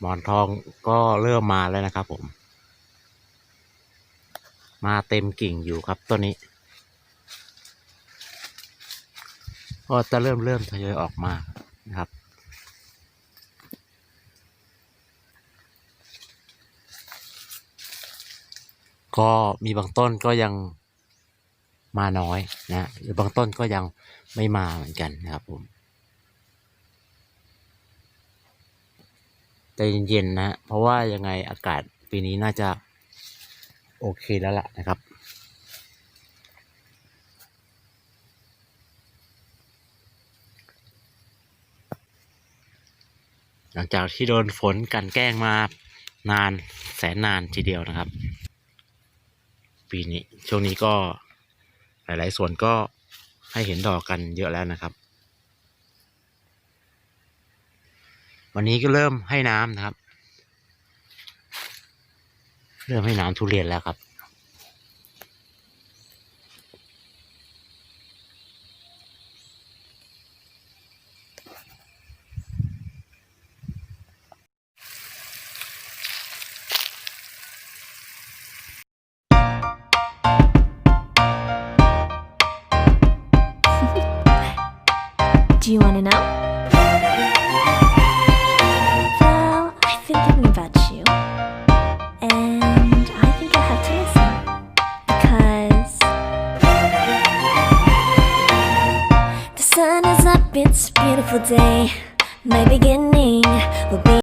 หมอนทองก็เริ่มมาแล้วนะครับผม มาเต็มกิ่งอยู่ครับต้นนี้ ก็จะเริ่มเริ่มทยอยออกมานะครับก็มีบางต้นก็ยังมาน้อยนะหรือบางต้นก็ยังไม่มาเหมือนกันนะครับผม ใจเย็นๆนะ เพราะว่ายังไงอากาศปีนี้น่าจะโอเคแล้วล่ะนะครับ หลังจากที่โดนฝนกันแกล้งมานานแสนนานทีเดียวนะครับ ปีนี้ช่วงนี้ก็หลายๆส่วนก็ให้เห็นดอกกันเยอะแล้วนะครับ วันนี้ก็เริ่มให้น้ำนะครับ เริ่มให้น้ำทุเรียนแล้วครับ Do you want to know? it's a beautiful day. My beginning will be.